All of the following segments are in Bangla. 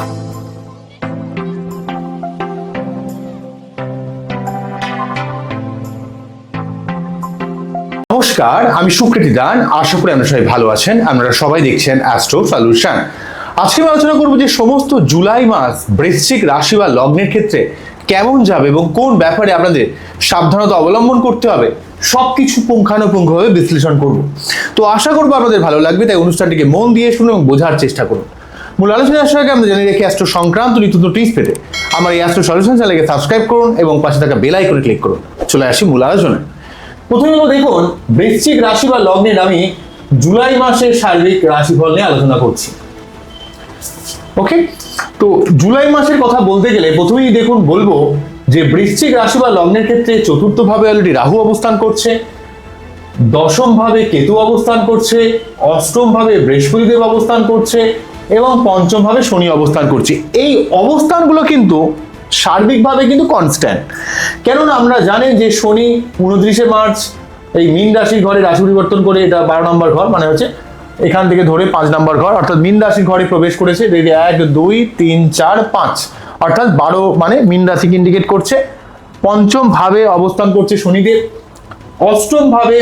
নমস্কার, আমি সুকৃতি দান। আশা করি আপনারা সবাই ভালো আছেন। আপনারা সবাই দেখছেন অ্যাস্ট্রো সলিউশন আজকে আমি আলোচনা করব যে সমস্ত জুলাই মাস বৃশ্চিক রাশি বা লগ্নের ক্ষেত্রে কেমন যাবে এবং কোন ব্যাপারে আপনাদের সাবধানতা অবলম্বন করতে হবে, সবকিছু পুঙ্খানুপুঙ্খভাবে বিশ্লেষণ করব। তো আশা করব আপনাদের ভালো লাগবে, তাই অনুষ্ঠানটিকে মন দিয়ে শুনুন এবং বোঝার চেষ্টা করুন। মূল আলোচনা আসার আগে আমরা জানিয়ে রেখে অ্যাস্ট্রো সংক্রান্ত নিত্য টিপস পেতে। আমার এই অ্যাস্ট্রো সলিউশন চ্যানেলকে সাবস্ক্রাইব করুন এবং পাশে থাকা বেল আইকনে ক্লিক করুন। চলে আসি মূল আলোচনায়। প্রথমে হলো দেখুন, বৃশ্চিক রাশি বা লগ্নের আমি জুলাই মাসের সার্বিক রাশিফল নিয়ে আলোচনা করছি। ওকে তো জুলাই মাসের কথা বলতে গেলে প্রথমেই দেখুন, বলব যে বৃশ্চিক রাশি বা লগ্নের ক্ষেত্রে চতুর্থ ভাবে অলরেডি রাহু অবস্থান করছে দশম ভাবে কেতু অবস্থান করছে অষ্টম ভাবে বৃহস্পতিদেব অবস্থান করছে এবং পঞ্চম ভাবে শনি অবস্থান করছে। এই অবস্থানগুলো কিন্তু সার্বিকভাবে কিন্তু কনস্ট্যান্ট কেননা আমরা জানেন যে শনি উনত্রিশে মার্চ, এই মীন রাশির ঘরে রাশি পরিবর্তন করে এটা বারো নম্বর ঘর মানে হচ্ছে এখান থেকে ধরে পাঁচ নম্বর ঘর, অর্থাৎ মীন রাশির ঘরে প্রবেশ করেছে এক, দুই, তিন, চার, পাঁচ। অর্থাৎ বারো মানে মীন রাশিকে ইন্ডিকেট করছে। পঞ্চম ভাবে অবস্থান করছে শনিদেব। অষ্টম ভাবে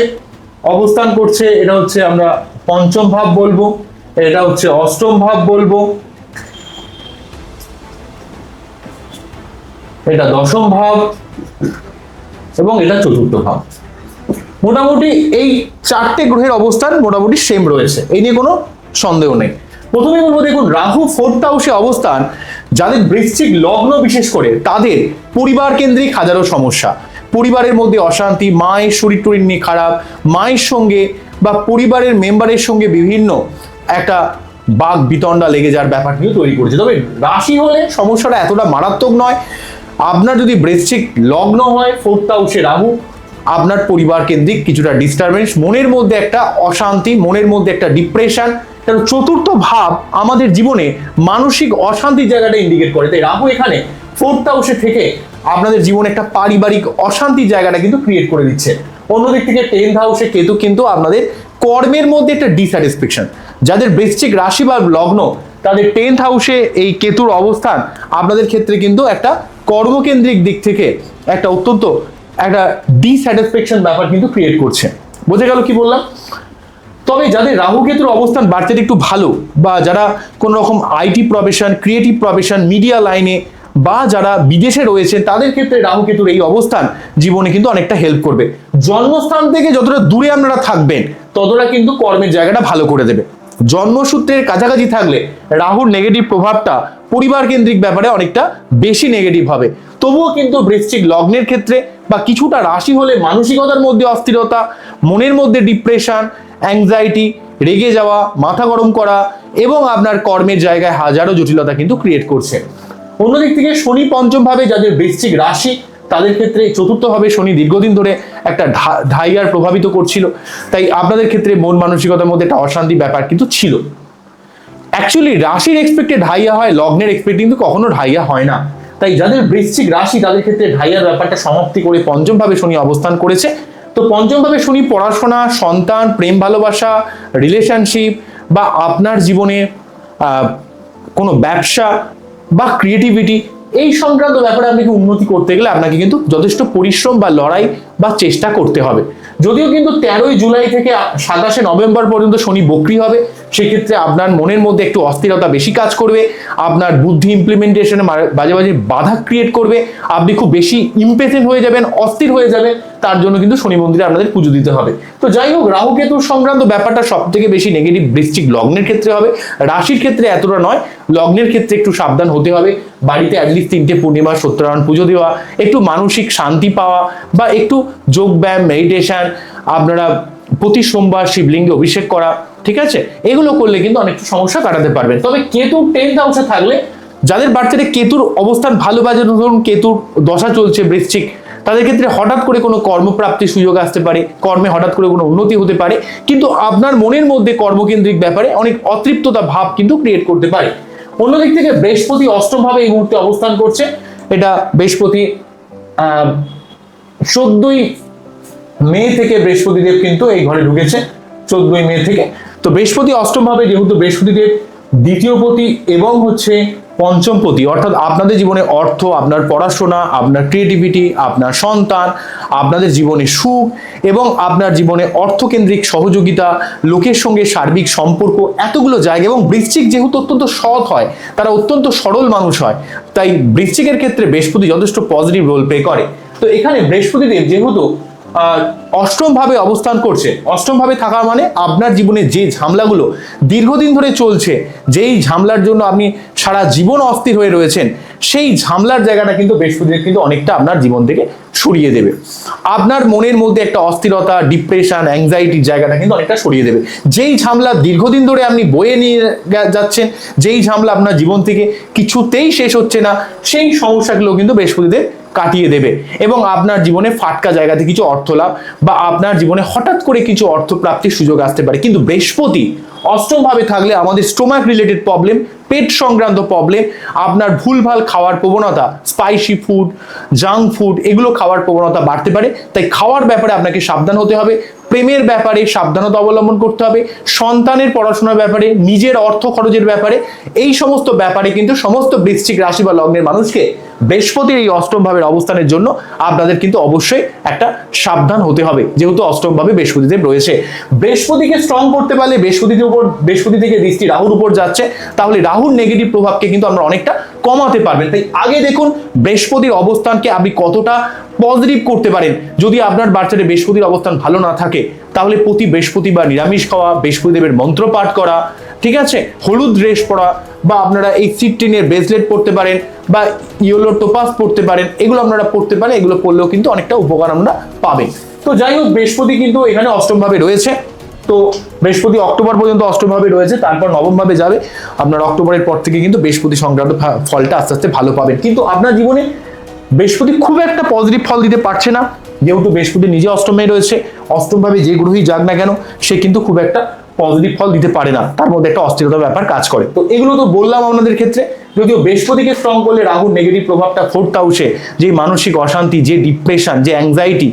অবস্থান করছে, এটা হচ্ছে আমরা পঞ্চম ভাব বলব। এটা হচ্ছে অষ্টম ভাব বলব। এটা দশম ভাব এবং এটা চতুর্থ ভাব। মোটামুটি এই চারটে গ্রহের অবস্থান মোটামুটি সেম রয়েছে, এই নিয়ে কোনো সন্দেহ নেই। প্রথমে বলব, দেখুন, রাহু ফোর্থ হাউসে অবস্থান, যাদের বৃশ্চিক লগ্ন বিশেষ করে, তাদের পরিবার কেন্দ্রিক হাজারো সমস্যা। পরিবারের মধ্যে অশান্তি, মায়ের শরীর টরীর নিয়ে খারাপ, মায়ের সঙ্গে বা পরিবারের মেম্বারের সঙ্গে বিভিন্ন একটা বাঘ বিতণ্ডা লেগে যাওয়ার ব্যাপার কিন্তু তৈরি করেছে। তবে রাশি হলে সমস্যাটা এতটা মারাত্মক নয়। আপনার যদি বৃশ্চিক লগ্ন হয়, ফোর্থ হাউসে রাহু, আপনার পরিবার কেন্দ্রিক কিছুটা ডিস্টারবেন্স মনের মধ্যে একটা অশান্তি, মনের মধ্যে একটা ডিপ্রেশন কারণ চতুর্থ ভাব আমাদের জীবনে মানসিক অশান্তির জায়গাটা ইন্ডিকেট করে। তাই রাহু এখানে ফোর্থ হাউসে থেকে আপনাদের জীবনে একটা পারিবারিক অশান্তির জায়গাটা কিন্তু ক্রিয়েট করে দিচ্ছে। অন্যদিক থেকে টেন্থ হাউসে কেতু কিন্তু আপনাদের কর্মের মধ্যে একটা ডিস্যাটিসফ্যাকশন যাদের বৃশ্চিক রাশি বা লগ্ন, তাদের টেন্থ হাউসে এই কেতুর অবস্থান আপনাদের ক্ষেত্রে কিন্তু একটা কর্মকেন্দ্রিক দিক থেকে একটা অত্যন্ত একটা ডিস্যাটিসফ্যাকশন ব্যাপার কিন্তু ক্রিয়েট করছে। বোঝা গেল কি বললাম? তবে যাদের রাহু কেতুর অবস্থান বাড়তে একটু ভালো বা যারা কোনো রকম IT profession creative profession media লাইনে বা যারা বিদেশে রয়েছেন, তাদের ক্ষেত্রে রাহু কেতুর এই অবস্থান জীবনে কিন্তু অনেকটা হেল্প করবে। জন্মস্থান থেকে যতটা দূরে আপনারা থাকবেন, ততটা কিন্তু কর্মের জায়গাটা ভালো করে দেবে। জন্মসূত্রের কাছাকাছি থাকলে রাহুর নেগেটিভ প্রভাবটা পরিবার কেন্দ্রিক ব্যাপারে অনেকটা বেশি নেগেটিভ হবে। তবুও কিন্তু বৃশ্চিক লগ্নের ক্ষেত্রে বা কিছুটা রাশি হলে মানসিকতার মধ্যে অস্থিরতা, মনের মধ্যে ডিপ্রেশন অ্যাংজাইটি রেগে যাওয়া, মাথা গরম করা এবং আপনার কর্মের জায়গায় হাজারো জটিলতা কিন্তু ক্রিয়েট করছে। অন্যদিক থেকে শনি পঞ্চম ভাবে যাদের বৃশ্চিক রাশি, তাদের ক্ষেত্রে চতুর্থ ভাবে শনি দীর্ঘদিন ধরে একটা ঢাইয়ার প্রভাবিত করছিল। তাই আপনাদের ক্ষেত্রে মন মানসিকতার মধ্যে একটা অশান্তি ব্যাপার কিন্তু ছিল। অ্যাকচুয়ালি রাশির এক্সপেক্টে ঢাইয়া হয়, লগ্নের এক্সপেক্ট কিন্তু কখনো ঢাইয়া হয় না। তাই যাদের বৃশ্চিক রাশি, তাদের ক্ষেত্রে ঢাইয়ার ব্যাপারটা সমাপ্তি করে পঞ্চম ভাবে শনি অবস্থান করেছে। তো পঞ্চম ভাবে শনি পড়াশোনা, সন্তান, প্রেম, ভালোবাসা রিলেশনশিপ বা আপনার জীবনে কোনো ব্যবসা বা ক্রিয়েটিভিটি এই সংক্রান্ত ব্যাপারে আপনাকে উন্নতি করতে গেলে আপনাকে কিন্তু যথেষ্ট পরিশ্রম বা লড়াই বা চেষ্টা করতে হবে। যদিও কিন্তু তেরোই জুলাই থেকে সাতাশে নভেম্বর পর্যন্ত শনি বক্রি হবে। সেক্ষেত্রে আপনার মনের মধ্যে একটু অস্থিরতা বেশি কাজ করবে, আপনার বুদ্ধি ইমপ্লিমেন্টেশনে বাজে বাজে বাধা ক্রিয়েট করবে, আপনি খুব বেশি ইম্পেসেন্ট হয়ে যাবেন, অস্থির হয়ে যাবেন, তার জন্য কিন্তু শনি মন্দিরে আপনাদের পুজো দিতে হবে। তো যাই হোক, রাহু সংক্রান্ত ব্যাপারটা সব থেকে বেশি নেগেটিভ বৃষ্টিক লগ্নের ক্ষেত্রে হবে। রাশির ক্ষেত্রে এতটা নয়, লগ্নের ক্ষেত্রে একটু সাবধান হতে হবে। বাড়িতে অ্যাটলিস্ট তিনটে পূর্ণিমা, সত্যনারায়ণ পুজো দেওয়া, একটু মানসিক শান্তি পাওয়া বা একটু যোগ ব্যায়াম মেডিটেশন আপনারা প্রতি সোমবার শিবলিঙ্গে অভিষেক করা, ঠিক আছে? এগুলো করলে কিন্তু অনেক সমস্যা কাটাতে পারবেন তবে কেতু টেন্থ হাউসে থাকলে, যাদের বাচ্চাদের কেতুর অবস্থান ভালো বাজে, ধরুন কেতুর দশা চলছে বৃশ্চিক, তাদের ক্ষেত্রে হঠাৎ করে কোনো কর্মপ্রাপ্তির সুযোগ আসতে পারে, কর্মে হঠাৎ করে কোনো উন্নতি হতে পারে, কিন্তু আপনার মনের মধ্যে কর্মকেন্দ্রিক ব্যাপারে অনেক অতৃপ্ততা ভাব কিন্তু ক্রিয়েট করতে পারে। অন্যদিক থেকে বৃহস্পতি অষ্টম ভাবে এই মুহূর্তে অবস্থান করছে। এটা বৃহস্পতি চোদ্দই মে থেকে বৃহস্পতি দেব কিন্তু এই ঘরে ঢুকেছে, চোদ্দই মে থেকে। তো বৃহস্পতি অষ্টম ভাবে যেহেতু বৃহস্পতি দেব দ্বিতীয় পতি এবং হচ্ছে পঞ্চমপতি অর্থাৎ আপনাদের জীবনে অর্থ, আপনার পড়াশোনা, আপনার ক্রিয়েটিভিটি আপনার সন্তান, আপনাদের জীবনে সুখ এবং আপনার জীবনে অর্থকেন্দ্রিক সহযোগিতা, লোকের সঙ্গে সার্বিক সম্পর্ক, এতগুলো জায়গা এবং বৃশ্চিক যেহেতু অত্যন্ত সৎ হয়, তারা অত্যন্ত সরল মানুষ হয়, তাই বৃশ্চিকের ক্ষেত্রে বৃহস্পতি যথেষ্ট পজিটিভ রোল প্লে করে। তো এখানে বৃহস্পতিদেব যেহেতু আহ, অষ্টম ভাবে অবস্থান করছে। অষ্টমভাবে থাকা মানে আপনার জীবনে যে ঝামলাগুলো দীর্ঘদিন ধরে চলছে যেই ঝামলার জন্য আপনি সারা জীবন অস্থির হয়ে রয়েছেন সেই ঝামলার জায়গাটা কিন্তু বেশ কিন্তু অনেকটা আপনার জীবন থেকে সরিয়ে দেবে। আপনার মনের মধ্যে একটা অস্থিরতা ডিপ্রেশন অ্যাংজাইটির জায়গাটা কিন্তু অনেকটা সরিয়ে দেবে। যেই ঝামেলা দীর্ঘদিন ধরে আপনি বয়ে নিয়ে যাচ্ছেন, যেই ঝামেলা আপনার জীবন থেকে কিছুতেই শেষ হচ্ছে না, সেই সমস্যাগুলো কিন্তু বৃহস্পতিদেব কাটিয়ে দেবে এবং আপনার জীবনে ফাটকা জায়গাতে কিছু অর্থ লাভ বা আপনার জীবনে হঠাৎ করে কিছু অর্থ প্রাপ্তির সুযোগ আসতে পারে। কিন্তু বৃহস্পতি অষ্টম ভাবে থাকলে আমাদের স্টোমাক রিলেটেড প্রবলেম পেট সংক্রান্ত প্রবলেম আপনার ভুলভাল খাওয়ার প্রবণতা স্পাইসি ফুড জাঙ্ক ফুড এগুলো খাওয়ার প্রবণতা বাড়তে পারে। তাই খাওয়ার ব্যাপারে আপনাকে সাবধান হতে হবে। প্রেমের ব্যাপারে সাবধানতা অবলম্বন করতে হবে, সন্তানের পড়াশোনার ব্যাপারে, নিজের অর্থ খরচের ব্যাপারে, এই সমস্ত ব্যাপারে কিন্তু সমস্ত বৃশ্চিক রাশি বা লগ্নের মানুষকে বৃহস্পতির এই অষ্টম ভাবের অবস্থানের জন্য আপনাদের কিন্তু অবশ্যই একটা সাবধান হতে হবে। যেহেতু অষ্টম ভাবে বৃহস্পতিদেব রয়েছে। বৃহস্পতিকে স্ট্রং করতে পারলে বৃহস্পতির উপর, বৃহস্পতি থেকে দৃষ্টি রাহুর উপর যাচ্ছে, তাহলে রাহুর নেগেটিভ প্রভাবকে কিন্তু আমরা অনেকটা কমাতে পারবেন। তাই আগে দেখুন বৃহস্পতির অবস্থানকে আপনি কতটা পজিটিভ করতে পারেন। যদি আপনার বাচ্চাদের বৃহস্পতির অবস্থান ভালো না থাকে, তাহলে প্রতি বৃহস্পতিবার নিরামিষ খাওয়া বৃহস্পতিদেবের মন্ত্র পাঠ করা, ঠিক আছে? হলুদ ড্রেস পরা বা আপনারা এই সিট্রিনের ব্রেসলেট পরতে পারেন বা ইয়েলো টোপাস পড়তে পারেন, এগুলো আপনারা পড়তে পারেন, এগুলো পড়লেও কিন্তু অনেকটা উপকার আমরা পাবেন। তো যাই হোক, বৃহস্পতি কিন্তু এখানে অষ্টম ভাবে রয়েছে। তো বৃহস্পতি অক্টোবর পর্যন্ত অষ্টম ভাবে রয়েছে, তারপর নবম ভাবে যাবে। আপনার অক্টোবরের পর থেকে কিন্তু বৃহস্পতি সংক্রান্ত ফলটা আস্তে আস্তে ভালো পাবেন। কিন্তু আপনার জীবনে বৃহস্পতি খুব একটা পজিটিভ ফল দিতে পারছে না। যেহেতু বৃহস্পতি নিজে অষ্টমে রয়েছে অষ্টম ভাবে যে গ্রহই যাক না কেন, সে কিন্তু খুব একটা পজিটিভ ফল দিতে পারে না। তার মধ্যে একটা অস্থিরতা ব্যাপার কাজ করে। তো এগুলো তো বললাম আপনাদের ক্ষেত্রে, যদিও বৃহস্পতিকে স্ট্রং করলে রাহুর নেগেটিভ প্রভাবটা ফোর্থ হাউসে যে মানসিক অশান্তি, যে ডিপ্রেশন যে অ্যাংজাইটি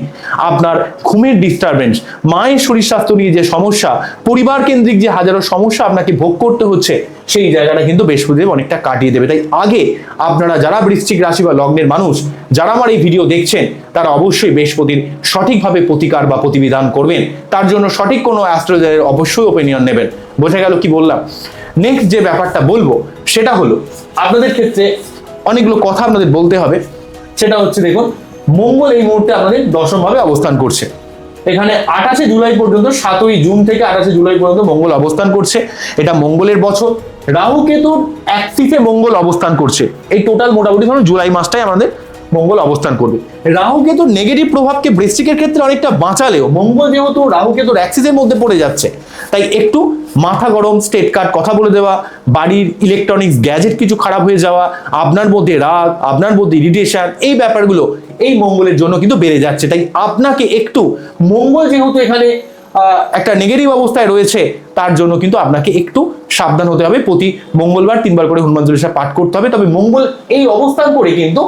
আপনার ঘুমের ডিস্টারবেন্স মায়ের শরীর স্বাস্থ্য নিয়ে যে সমস্যা, পরিবার কেন্দ্রিক যে হাজারো সমস্যা আপনাকে ভোগ করতে হচ্ছে সেই জায়গাটা কিন্তু বৃহস্পতিদেব অনেকটা কাটিয়ে দেবে। তাই আগে আপনারা যারা বৃশ্চিক রাশি বা লগ্নের মানুষ, যারা আমার এই ভিডিও দেখছেন, তারা অবশ্যই বৃহস্পতির সঠিকভাবে প্রতিকার বা প্রতিবিধান করবেন। তার জন্য সঠিক কোনো অ্যাস্ট্রোলজারের অবশ্যই ওপিনিয়ন নেবেন। বোঝা গেল কি বললাম? নেক্সট যে ব্যাপারটা বলব, সেটা হলো, আপনাদের ক্ষেত্রে অনেকগুলো কথা আপনাদের বলতে হবে। সেটা হচ্ছে দেখুন, মঙ্গল এই মুহূর্তে আপনাদের দশম ভাবে অবস্থান করছে। এখানে আঠাশে জুলাই পর্যন্ত, সাতই জুন থেকে আঠাশে জুলাই পর্যন্ত মঙ্গল অবস্থান করছে। এটা মঙ্গলের বছর রাহু কেতুর অ্যাক্সিসে মঙ্গল অবস্থান করছে। এই টোটাল মোটামুটি ধরুন জুলাই মাসটাই আমাদের মঙ্গল অবস্থান করবে। রাহু কেতুর নেগেটিভ প্রভাবকে বৃশ্চিকের ক্ষেত্রে অনেকটা বাঁচালেও মঙ্গল যেহেতু রাহু কেতুর অ্যাক্সিসের মধ্যে পড়ে যাচ্ছে, তাই একটু মাথা গরম স্টেট কার্ড কথা বলে দেওয়া, বাড়ির ইলেকট্রনিক্স গ্যাজেট কিছু খারাপ হয়ে যাওয়া, আপনার মধ্যে রাগ, আপনার মধ্যে ইরিটেশন এই ব্যাপারগুলো এই মঙ্গলের জন্য কিন্তু বেড়ে যাচ্ছে। তাই আপনাকে একটু মঙ্গল যেহেতু এখানে একটা নেগেটিভ অবস্থায় রয়েছে, তার জন্য কিন্তু আপনাকে একটু সাবধান হতে হবে। প্রতি মঙ্গলবার তিনবার করে হনুমান চল্লিশা পাঠ করতে হবে। তবে মঙ্গল এই অবস্থান করে কিন্তু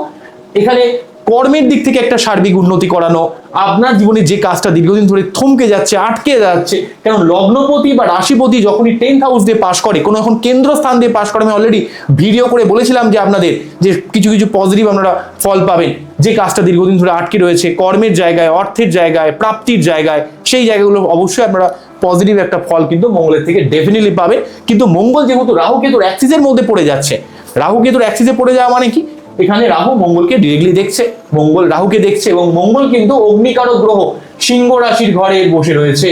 এখানে কর্মের দিক থেকে একটা সার্বিক উন্নতি করানো, আপনার জীবনে যে কাজটা দীর্ঘদিন ধরে থমকে যাচ্ছে, আটকে যাচ্ছে, কারণ লগ্নপতি বা রাশিপতি যখনই টেন্থ হাউস দিয়ে পাশ করে, কোনো এখন কেন্দ্র স্থান দিয়ে পাশ করে, আমি অলরেডি ভিডিও করে বলেছিলাম যে আপনাদের যে কিছু কিছু পজিটিভ আপনারা ফল পাবেন। যে কাজটা দীর্ঘদিন ধরে আটকে রয়েছে, কর্মের জায়গায়, অর্থের জায়গায়, প্রাপ্তির জায়গায়, সেই জায়গাগুলো অবশ্যই আপনারা পজিটিভ একটা ফল কিন্তু মঙ্গলের থেকে ডেফিনেটলি পাবেন। কিন্তু মঙ্গল যেহেতু রাহু কেতুর অ্যাক্সিসের মধ্যে পড়ে যাচ্ছে, রাহু কেতুর অ্যাক্সিসে পড়ে যাওয়া মানে কি? এখানে রাহু মঙ্গলকে ডিরেক্টলি দেখছে, মঙ্গল রাহুকে দেখছে এবং মঙ্গল কিন্তু অগ্নিকারক গ্রহ, সিংহ রাশির ঘরে বসে রয়েছে,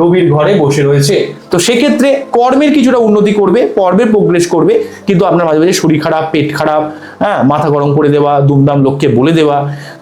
রবির ঘরে বসে রয়েছে। তো সেক্ষেত্রে কর্মের কিছুটা উন্নতি করবে কর্মের প্রোগ্রেস করবে, কিন্তু আপনার মাঝে মাঝে শরীর খারাপ, পেট খারাপ হ্যাঁ মাথা গরম করে দেওয়া, দুমদাম লোককে বলে দেওয়া।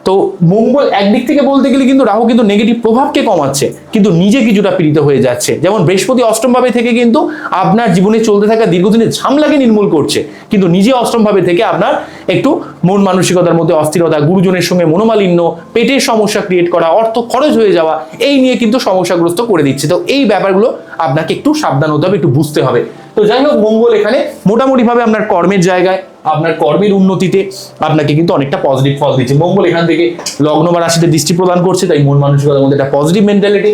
তো মঙ্গল একদিক থেকে বলতে গেলে কিন্তু রাহু কিন্তু নেগেটিভ প্রভাবকে কমাচ্ছে, কিন্তু নিজে কিছুটা পীড়িত হয়ে যাচ্ছে। যেমন বৃহস্পতি অষ্টম ভাবে থেকে কিন্তু আপনার জীবনে চলতে থাকা দীর্ঘদিনের ঝামলাকে নির্মূল করছে, কিন্তু নিজে অষ্টম ভাবে থেকে আপনার একটু মন মানসিকতার মধ্যে অস্থিরতা, গুরুজনের সঙ্গে মনোমালিন্য, পেটের সমস্যা ক্রিয়েট করা, অর্থ খরচ হয়ে যাওয়া, এই নিয়ে কিন্তু সমস্যাগ্রস্ত করে দিচ্ছে। তো এই ব্যাপারগুলো আপনাকে একটু সাবধান হতে হবে, একটু বুঝতে হবে। তো যাই হোক, মঙ্গল এখানে মোটামুটিভাবে আপনার কর্মের জায়গায়, আপনার কর্মের উন্নতিতে আপনাকে কিন্তু অনেকটা পজিটিভ ফল দিচ্ছে। মঙ্গল এখান থেকে লগ্ন বা রাশিতে দৃষ্টি প্রদান করছে, তাই মন মানসিকতার মধ্যে একটা পজিটিভ মেন্টালিটি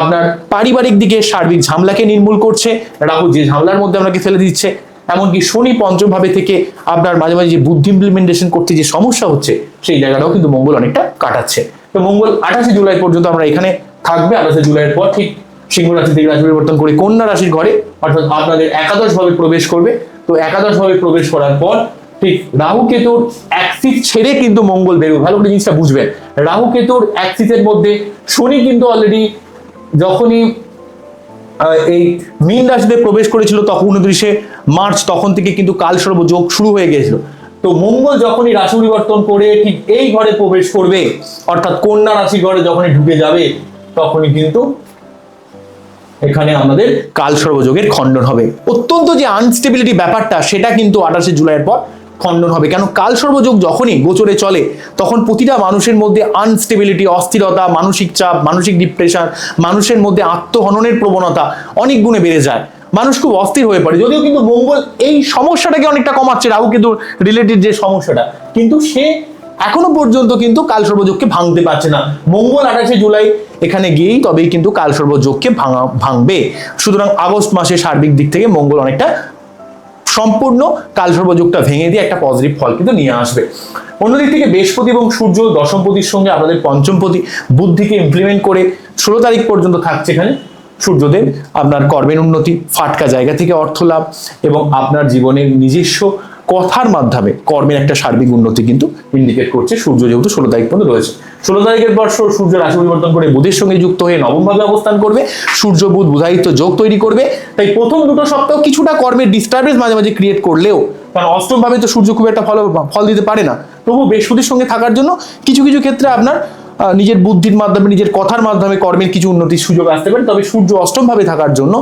আপনার পারিবারিক দিকে সার্বিক ঝামলাকে নির্মূল করছে, রাহু যে ঝামলার মধ্যে আপনাকে ফেলে দিচ্ছে, এমনকি শনি পঞ্চম ভাবে থেকে আপনার মাঝে মাঝে যে বুদ্ধি ইমপ্লিমেন্টেশন করতে যে সমস্যা হচ্ছে, সেই জায়গাটাও কিন্তু মঙ্গল অনেকটা কাটাচ্ছে। তো মঙ্গল আঠাশে জুলাই পর্যন্ত আমরা এখানে থাকবে, আঠাশে জুলাইয়ের পর ঠিক সিংহ রাশি থেকে রাশি পরিবর্তন করে কন্যা রাশির ঘরে, অর্থাৎ আপনাদের একাদশ ভাবে প্রবেশ করবে। তো একাদশ ভাবে প্রবেশ করার পর ঠিক রাহু কেতুর অ্যাক্সিস ছেড়ে কিন্তু মঙ্গল বেরোবে। ভালো করে জিনিসটা বুঝবেন। রাহু কেতুর অ্যাক্সিসের মধ্যে শনি কিন্তু অলরেডি যখনই এই মীন রাশিতে প্রবেশ করেছিল তখন উনত্রিশে মার্চ, তখন থেকে কিন্তু কালসর্ব যোগ শুরু হয়ে গিয়েছিল। তো মঙ্গল যখনই রাশি পরিবর্তন করে ঠিক এই ঘরে প্রবেশ করবে, অর্থাৎ কন্যা রাশি ঘরে যখনই ঢুকে যাবে, তখনই কিন্তু এখানে আমাদের কালসর্বযোগের খণ্ডন হবে। অত্যন্ত যে আনস্টেবিলিটি ব্যাপারটা, সেটা কিন্তু আঠাশে জুলাইয়ের পর খণ্ডন হবে। কেন? কালসর্বযোগ যখনই গোচরে চলে, তখন প্রতিটা মানুষের মধ্যে আনস্টেবিলিটি অস্থিরতা, মানসিক চাপ, মানসিক ডিপ্রেশন মানুষের মধ্যে আত্মহননের প্রবণতা অনেক গুণে বেড়ে যায়। মানুষ খুব অস্থির হয়ে পড়ে। যদিও কিন্তু মঙ্গল এই সমস্যাটাকে অনেকটা কমাচ্ছে, রাহু কিন্তু রিলেটেড যে সমস্যাটা, কিন্তু সে এখনও পর্যন্ত কিন্তু কালসর্বযোগকে ভাঙতে পারছে না। মঙ্গল আঠাশে জুলাই এখানে গিয়েই তবেই কিন্তু কালসর্বযোগকে ভাঙা, ভাঙবে। সুতরাং আগস্ট মাসে সার্বিক দিক থেকে মঙ্গল অনেকটা সম্পূর্ণ কালসর্বযোগটা ভেঙে দিয়ে একটা পজিটিভ ফল কিন্তু নিয়ে আসবে। অন্যদিক থেকে বৃহস্পতি এবং সূর্য দশমপতির সঙ্গে আপনাদের পঞ্চমপতি বুদ্ধিকে ইমপ্লিমেন্ট করে ষোলো তারিখ পর্যন্ত থাকছে এখানে সূর্যদেব। আপনার কর্মের উন্নতি, ফাটকা জায়গা থেকে অর্থ লাভ এবং আপনার জীবনের নিজস্ব কথার মাধ্যমে কর্মের একটা সার্বিক উন্নতি কিন্তু ইন্ডিকেট করছে সূর্য যেহেতু ষোলো তারিখ পর্যন্ত রয়েছে। ষোলো তারিখের পর সূর্য রাশি পরিবর্তন করে বুধের সঙ্গে যুক্ত হয়ে নবমভাবে অবস্থান করবে। সূর্য, বুধ বুধায়িত্ব যোগ তৈরি করবে। তাই প্রথম দুটো সপ্তাহ কিছুটা কর্মের ডিস্টারবেন্স মাঝে মাঝে ক্রিয়েট করলেও, কারণ অষ্টম ভাবে তো সূর্য খুব একটা ফল ফল দিতে পারে না। তবু বৃহস্পতির সঙ্গে থাকার জন্য কিছু কিছু ক্ষেত্রে আপনার নিজের বুদ্ধির মাধ্যমে, নিজের কথার মাধ্যমে কর্মের কিছু উন্নতির সুযোগ আসতে পারে। তবে সূর্য অষ্টম ভাবে থাকার জন্য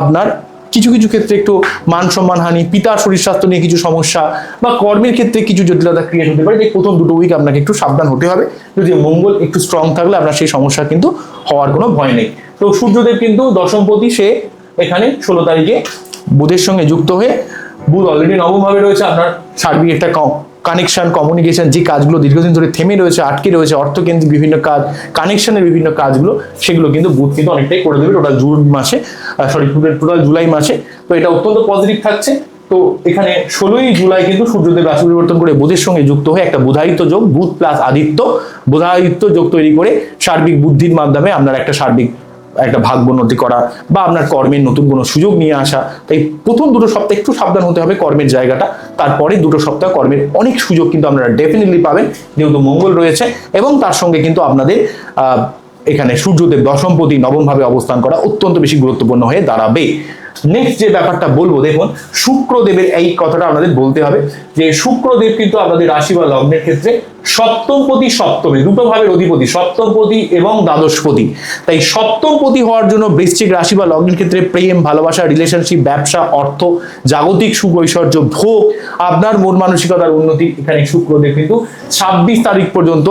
আপনার কিছু কিছু ক্ষেত্রে একটু মান সম্মানহানি, পিতার শরীর স্বাস্থ্য নিয়ে কিছু সমস্যা বা কর্মের ক্ষেত্রে কিছু জটিলতা ক্রিয়েট হতে পারে। এই প্রথম দুটো উইক আপনাকে একটু সাবধান হতে হবে। যদি মঙ্গল একটু স্ট্রং থাকলে আপনার সেই সমস্যা কিন্তু হওয়ার কোনো ভয় নেই। তো সূর্যদেব কিন্তু দশমপতি সে এখানে ষোলো তারিখে বুধের সঙ্গে যুক্ত হয়ে, বুধ অলরেডি নবমভাবে রয়েছে, আপনার সার্বিক একটা কানেকশন কমিউনিকেশন যে কাজগুলো দীর্ঘদিন ধরে থেমে রয়েছে, আটকে রয়েছে অর্থকেন্দ্রিক বিভিন্ন কাজ কানেকশনের বিভিন্ন কাজগুলো, সেগুলো কিন্তু বুথ কিন্তু অনেকটাই করে দেবে টোটাল জুন মাসে সরি টোটাল জুলাই মাসে। তো এটা অত্যন্ত পজিটিভ থাকছে। তো এখানে ষোলোই জুলাই কিন্তু সূর্যদেব রাশি পরিবর্তন করে বুধের সঙ্গে যুক্ত হয়ে একটা বুধায়িত্ব যোগ, বুধ প্লাস আদিত্য বুধায়িত্ব যোগ তৈরি করে সার্বিক বুদ্ধির মাধ্যমে আপনার একটা সার্বিক একটা ভাগ্যোন্নতি করা বা আপনার কর্মের নতুন কোনো সুযোগ নিয়ে আসা, তাই প্রথম দুটো সপ্তাহ একটু সাবধান হতে হবে কর্মের জায়গাটা। তারপরে দুটো সপ্তাহ কর্মের অনেক সুযোগ কিন্তু আপনারা ডেফিনেটলি পাবেন, যেহেতু মঙ্গল রয়েছে এবং তার সঙ্গে কিন্তু আপনাদের এখানে সূর্যদেব দশমপতি নবমভাবে অবস্থান করা অত্যন্ত বেশি গুরুত্বপূর্ণ হয়ে দাঁড়াবে। নেক্সট যে ব্যাপারটা বলব, দেখুন, শুক্রদেবের এই কথাটা আপনাদের বলতে হবে যে, শুক্রদেব কিন্তু আপনাদের রাশি বা লগ্নের ক্ষেত্রে সপ্তমপতি সপ্তমে দুটো ভাবের অধিপতি সপ্তমপতি এবং দ্বাদশপতি তাই সপ্তমপতি হওয়ার জন্য বৃশ্চিক রাশি বা লগ্নের ক্ষেত্রে প্রেম, ভালোবাসা রিলেশনশিপ ব্যবসা, অর্থ, জাগতিক সুখ ঐশ্বর্য ভোগ, আপনার মন মানসিকতার উন্নতি, এখানে শুক্রদেব কিন্তু ছাব্বিশ তারিখ পর্যন্ত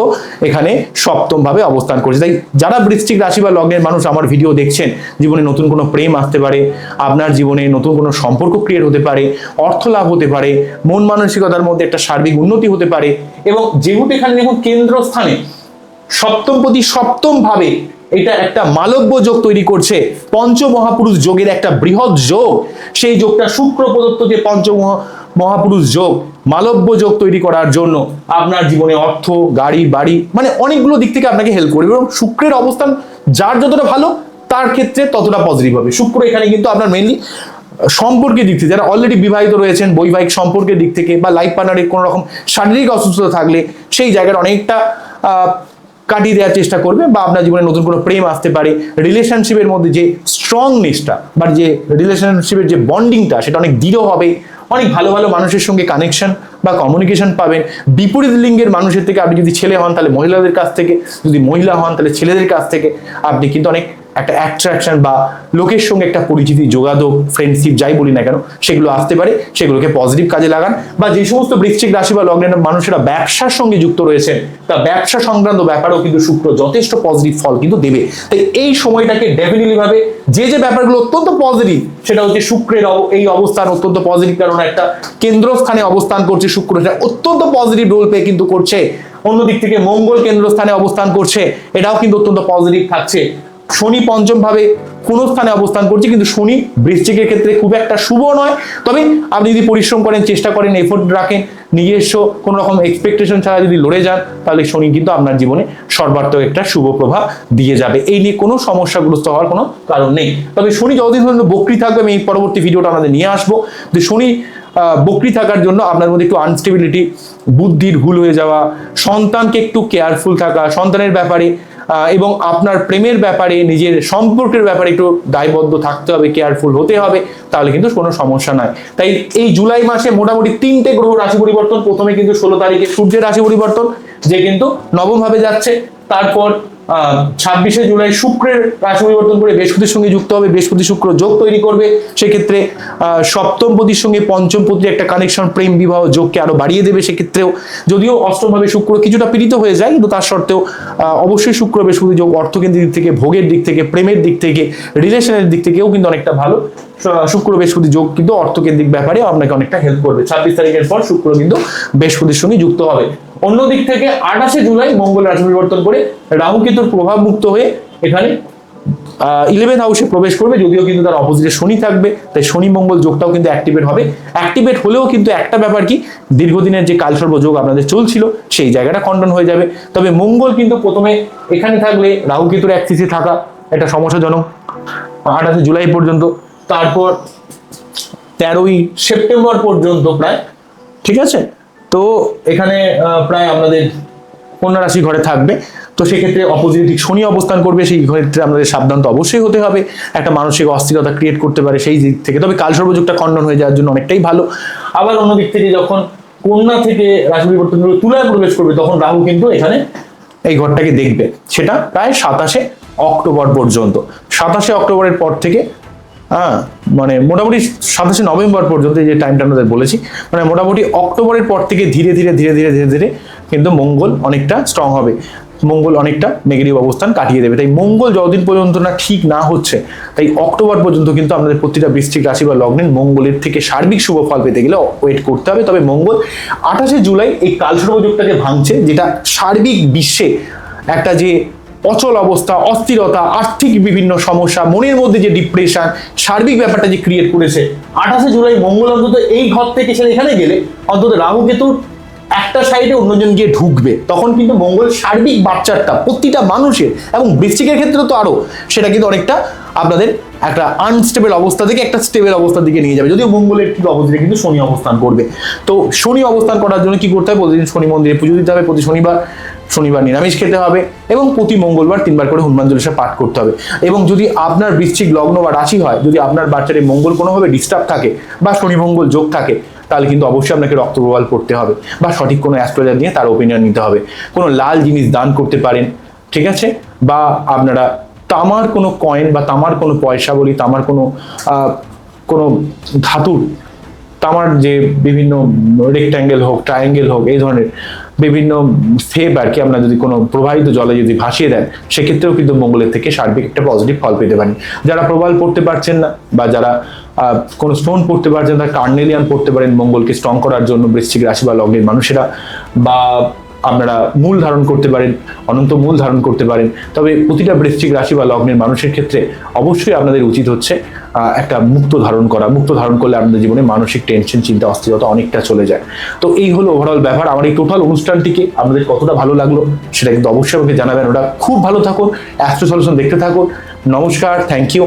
এখানে সপ্তম ভাবে অবস্থান করছে। তাই যারা বৃশ্চিক রাশি বা লগ্নের মানুষ আমার ভিডিও দেখছেন, জীবনে নতুন কোনো প্রেম আসতে পারে, আপনার জীবনে নতুন কোনো সম্পর্ক ক্রিয়েট হতে পারে, অর্থ লাভ হতে পারে, মন মানসিকতার মধ্যে একটা সার্বিক উন্নতি হতে পারে এবং যেহেতু এখানে দেখুন কেন্দ্রস্থানে সপ্তমপতি সপ্তম ভাবে এটা একটা মালব্য যোগ তৈরি করছে পঞ্চ মহাপুরুষ যোগের একটা বৃহৎ যোগ। সেই যোগটা শুক্র প্রদত্ত যে পঞ্চমহা মহাপুরুষ যোগ, মালব্য যোগ তৈরি করার জন্য আপনার জীবনে অর্থ, গাড়ি, বাড়ি মানে অনেকগুলো দিক থেকে আপনাকে হেল্প করবে এবং শুক্রের অবস্থান যার যতটা ভালো, তার ক্ষেত্রে ততটা পজিটিভ হবে। শুক্র এখানে কিন্তু আপনার মেনলি সম্পর্কের দিক থেকে, যারা অলরেডি বিবাহিত রয়েছেন, বৈবাহিক সম্পর্কের দিক থেকে বা লাইফ পার্টনারের কোনো রকম শারীরিক অসুস্থতা থাকলে সেই জায়গাটা অনেকটা কাটিয়ে দেওয়ার চেষ্টা করবে বা আপনার জীবনে নতুন কোনো প্রেম আসতে পারে। রিলেশনশিপের মধ্যে যে স্ট্রংনেসটা বা যে রিলেশনশিপের যে বন্ডিংটা সেটা অনেক দৃঢ় হবে। অনেক ভালো ভালো মানুষের সঙ্গে কানেকশন বা কমিউনিকেশন পাবেন। বিপরীত লিঙ্গের মানুষের থেকে আপনি যদি ছেলে হন, তাহলে মহিলাদের কাছ থেকে। যদি মহিলা হন, তাহলে ছেলেদের কাছ থেকে। আপনি কিন্তু অনেক একটা অ্যাট্রাকশন বা লোকের সঙ্গে একটা পরিচিতি, যোগাযোগ ফ্রেন্ডশিপ যাই বলি না কেন, সেগুলো আসতে পারে, সেগুলোকে পজিটিভ কাজে লাগান বা যে সমস্ত বৃশ্চিক রাশি বা লগ্নের মানুষেরা ব্যবসার সঙ্গে যুক্ত রয়েছেন, তা ব্যবসা সংক্রান্ত ব্যাপারেও কিন্তু শুক্র যথেষ্ট পজিটিভ ফল কিন্তু দেবে। তাই এই সময়টাকে ডেফিনেটলি ভাবে যে যে ব্যাপারগুলো অত্যন্ত পজিটিভ সেটা হচ্ছে শুক্রের এই অবস্থান অত্যন্ত পজিটিভ কারণ একটা কেন্দ্রস্থানে অবস্থান করছে শুক্র এটা অত্যন্ত পজিটিভ রোল প্লে কিন্তু করছে। অন্যদিক থেকে মঙ্গল কেন্দ্রস্থানে অবস্থান করছে, এটাও কিন্তু অত্যন্ত পজিটিভ থাকছে। শনি পঞ্চম ভাবে কোন স্থানে অবস্থান করছে, কিন্তু শনি বৃশ্চিকের ক্ষেত্রে খুব একটা শুভ নয়। তবে আপনি যদি পরিশ্রম করেন, চেষ্টা করেন এফোর্ট রাখেন, নিজস্ব কোনো রকম এক্সপেকটেশন ছাড়া যদি লড়ে যান, তাহলে শনি কিন্তু আপনার জীবনে সর্বাত্মক একটা শুভ প্রভাব দিয়ে যাবে। এই নিয়ে কোনো সমস্যাগ্রস্ত হওয়ার কোনো কারণ নেই। তবে শনি যতদিন পর্যন্ত বকরি থাকবে, আমি এই পরবর্তী ভিডিওটা আমাদের নিয়ে আসব। যে শনি বকরি থাকার জন্য আপনার মধ্যে একটু আনস্টেবিলিটি বুদ্ধির ভুল হয়ে যাওয়া, সন্তানকে একটু কেয়ারফুল থাকা, সন্তানের ব্যাপারে এবং আপনার প্রেমের ব্যাপারে, নিজের সম্পর্কের ব্যাপারে একটু দায়বদ্ধ থাকতে হবে কেয়ারফুল হতে হবে, তাহলে কিন্তু কোনো সমস্যা নয় তাই এই জুলাই মাসে মোটামুটি তিনটে গ্রহ রাশি পরিবর্তন, প্রথমে কিন্তু ষোলো তারিখে সূর্যের রাশি পরিবর্তন, যে কিন্তু নবমভাবে যাচ্ছে, তারপর ছাব্বিশে জুলাই শুক্রের রাশি পরিবর্তন করে বৃহস্পতির সঙ্গে যুক্ত হবে, বৃহস্পতি শুক্র যোগ তৈরি করবে। সেক্ষেত্রে সপ্তম পতির সঙ্গে পঞ্চম পতির একটা কানেকশন প্রেম বিবাহ যোগকে আরও বাড়িয়ে দেবে সেক্ষেত্রেও। যদিও অষ্টম ভাবে শুক্র কিছুটা পীড়িত হয়ে যায়, কিন্তু তার সত্ত্বেও অবশ্যই শুক্র বৃহস্পতি যোগ অর্থকেন্দ্রের দিক থেকে, ভোগের দিক থেকে, প্রেমের দিক থেকে রিলেশনের দিক থেকেও কিন্তু অনেকটা ভালো। শুক্র, বৃহস্পতি যোগ কিন্তু অর্থকেন্দ্রিক ব্যাপারে আপনাকে অনেকটা হেল্প করবে। ছাব্বিশ তারিখের পর শুক্র কিন্তু বৃহস্পতির সঙ্গে যুক্ত হবে। অন্য দিক থেকে আঠাশে জুলাই মঙ্গল রাশি পরিবর্তন করে রাহু কেতুর প্রভাব মুক্ত হয়ে এখানে ইলেভেন হাউসে প্রবেশ করবে, যদিও কিন্তু তার অপোজিটে শনি থাকবে, তাই শনি মঙ্গল যোগটাও কিন্তু অ্যাক্টিভেট হবে। অ্যাক্টিভেট হলেও কিন্তু একটা ব্যাপার কি, দীর্ঘদিনের যে কালসর্ব যোগ আপনাদের চলছিল, সেই জায়গাটা খণ্ডন হয়ে যাবে। তবে মঙ্গল কিন্তু প্রথমে এখানে থাকলে রাহু কেতুর অ্যাক্সিসে থাকা, এটা সমস্যাজনক। আঠাশে জুলাই পর্যন্ত তারপর তেরোই সেপ্টেম্বর পর্যন্ত প্রায়, ঠিক আছে? তো এখানে প্রায় আপনাদের কন্যা রাশি ঘরে থাকবে। তো সেক্ষেত্রে অপোজিট শনি অবস্থান করবে, সেই ক্ষেত্রে আমাদের সাবধান তো অবশ্যই হতে হবে। একটা মানসিক অস্থিরতা ক্রিয়েট করতে পারে সেই দিক থেকে। তবে কাল সর্বযুগটা খণ্ডন হয়ে যাওয়ার জন্য অনেকটাই ভালো। আবার অন্য দিক থেকে যখন কন্যা থেকে রাশি পরিবর্তন করে তুলায় প্রবেশ করবে, তখন রাহু কিন্তু এখানে এই ঘরটাকে দেখবে। সেটা প্রায় সাতাশে অক্টোবর পর্যন্ত। সাতাশে অক্টোবরের পর থেকে হ্যাঁ মানে মোটামুটি সাতাশে নভেম্বর পর্যন্ত যে টাইমটা আমাদের বলেছি মানে মোটামুটি অক্টোবরের পর থেকে ধীরে ধীরে ধীরে ধীরে ধীরে ধীরে কিন্তু মঙ্গল অনেকটা স্ট্রং হবে। মঙ্গল অনেকটা নেগেটিভ অবস্থান কাটিয়ে দেবে। তাই মঙ্গল যতদিন পর্যন্ত না ঠিক না হচ্ছে, তাই অক্টোবর পর্যন্ত কিন্তু আমাদের প্রতিটা বৃশ্চিক রাশি বা লগ্নের মঙ্গলের থেকে সার্বিক শুভ ফল পেতে গেলে ওয়েট করতে হবে। তবে মঙ্গল আঠাশে জুলাই এই কালসর্বযোগটাকে ভাঙছে, যেটা সার্বিক বিশ্বে একটা যে অচল অবস্থা, অস্থিরতা, আর্থিক বিভিন্ন সমস্যা, মনের মধ্যে যে ডিপ্রেশন সার্বিক ব্যাপারটা যে ক্রিয়েট করেছে। আঠাশে জুলাই মঙ্গল অন্তত এই ঘর থেকে সে এখানে গেলে অন্তত রাহু কেতুর একটা সাইডে অন্যজন গিয়ে ঢুকবে। তখন কিন্তু মঙ্গল সার্বিক বাচ্চাটা প্রতিটা মানুষের এবং বৃষ্টিকের ক্ষেত্রে তো আরও সেটা কিন্তু অনেকটা আপনাদের একটা আনস্টেবল অবস্থা থেকে একটা স্টেবল অবস্থার দিকে নিয়ে যাবে। যদিও মঙ্গলের ঠিক অপোজিটে কিন্তু শনি অবস্থান করবে। তো শনি অবস্থান করার জন্য কি করতে হবে প্রতিদিন শনি মন্দিরে পুজো দিতে হবে। প্রতি শনিবার শনিবার নিরামিষ খেতে হবে এবং প্রতি মঙ্গলবার তিনবার করে হনুমান চল্লিশা পাঠ করতে হবে। এবং যদি আপনার বৃশ্চিক লগ্ন বা রাশি হয়, যদি আপনার বাচ্চারে মঙ্গল কোনোভাবে ডিস্টার্ব থাকে বা শনি মঙ্গল যোগ থাকে, তাহলে কিন্তু অবশ্যই আপনাকে রক্ত প্রবাল করতে হবে বা সঠিক কোনো অ্যাস্ট্রোলজার নিয়ে তার ওপিনিয়ন নিতে হবে। কোনো লাল জিনিস দান করতে পারেন, ঠিক আছে? বা আপনারা তামার কোনো কয়েন বা তামার কোনো পয়সা বলি, তামার কোনো কোনো ধাতুর তামার যে বিভিন্ন রেক্ট্যাঙ্গেল হোক ট্রায়াঙ্গেল হোক, এই ধরনের বিভিন্ন ফেব আর কি আপনার যদি কোনো প্রবাহিত জলে যদি ভাসিয়ে দেন, সেক্ষেত্রেও কিন্তু মঙ্গলের থেকে সার্বিক একটা পজিটিভ ফল পেতে পারেন যারা প্রবাল পড়তে পারছেন না বা যারা কোনো স্টোন পড়তে পারছেন তারা কার্নেলিয়ান পড়তে পারেন মঙ্গলকে স্ট্রং করার জন্য বৃশ্চিক রাশি বা লগ্নের মানুষেরা, বা আপনারা মূল ধারণ করতে পারেন, অনন্ত মূল ধারণ করতে পারেন। তবে প্রতিটা বৃশ্চিক রাশি বা লগ্নের মানুষের ক্ষেত্রে অবশ্যই আপনাদের উচিত হচ্ছে একটা মুক্ত ধারণ করা। মুক্ত ধারণ করলে আপনাদের জীবনে মানসিক টেনশন চিন্তা, অস্থিরতা অনেকটা চলে যায়। তো এই হলো ওভারঅল ব্যাপার। আমার এই টোটাল অনুষ্ঠানটিকে আপনাদের কতটা ভালো লাগল সেটা কিন্তু অবশ্যই আমাকে জানাবেন। ওটা খুব ভালো থাকুন অ্যাস্ট্রো সলিউশন দেখতে থাকুন। নমস্কার থ্যাংক ইউ